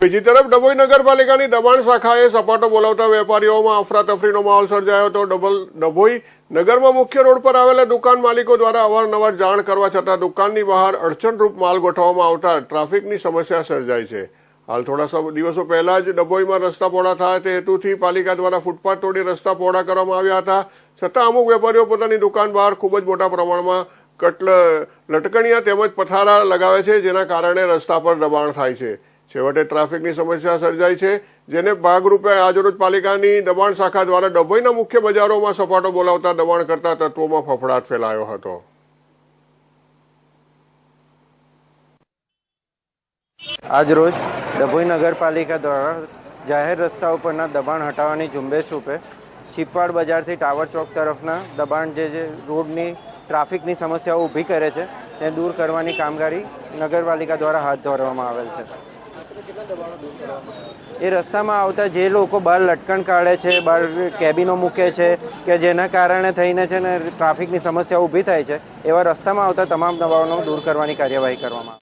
બીજી તરફ ડભોઈ નગરપાલિકાની દબાણ શાખાએ સપાટો બોલાવતા વેપારીઓમાં અફરાતફરીનો માહોલ સર્જાયો હતો. ડબલ ડભોઈ નગરમાં મુખ્ય રોડ પર આવેલા દુકાન માલિકો દ્વારા અવારનવાર જાણ કરવા છતાં દુકાનની બહાર અડચણરૂપ માલ ગોઠવવામાં આવતા ટ્રાફિકની સમસ્યા સર્જાય છે. હાલ થોડા દિવસો પહેલા જ ડભોઈમાં રસ્તા પહોળા થાય. તે હેતુથી પાલિકા દ્વારા ફૂટપાથ તોડી રસ્તા પહોળા કરવામાં આવ્યા હતા. છતાં અમુક વેપારીઓ પોતાની દુકાન બહાર ખૂબ જ મોટા પ્રમાણમાં કટલ લટકણિયા તેમજ પથારા લગાવે છે, જેના કારણે રસ્તા પર દબાણ થાય છે. છેવટે ટ્રાફિકની સમસ્યા સર્જાઈ છે, જેને ભાગરૂપે આજરોજ પાલિકાની દબાણ શાખા દ્વારા ડભોઈના મુખ્ય બજારોમાં સપાટો બોલાવતા દબાણ કરતા તત્વોમાં ફફડાટ ફેલાયો હતો. આજરોજ ડભોઈ નગરપાલિકા દ્વારા જાહેર રસ્તા ઉપરના દબાણ હટાવવાની ઝુંબેશ રૂપે છીપવાડ બજારથી ટાવર ચોક તરફના દબાણ જે જે રોડની ટ્રાફિકની સમસ્યાઓ ઊભી કરે છે, તે દૂર કરવાની કામગીરી નગરપાલિકા દ્વારા હાથ ધરવામાં આવેલ છે. એ રસ્તામાં આવતા જે લોકો બહાર લટકણ કાઢે છે, બહાર કેબિનો મૂકે છે, કે જેના કારણે થઈને છે ને ટ્રાફિકની સમસ્યા ઊભી થાય છે, એવા રસ્તામાં આવતા તમામ દબાણો દૂર કરવાની કાર્યવાહી કરવામાં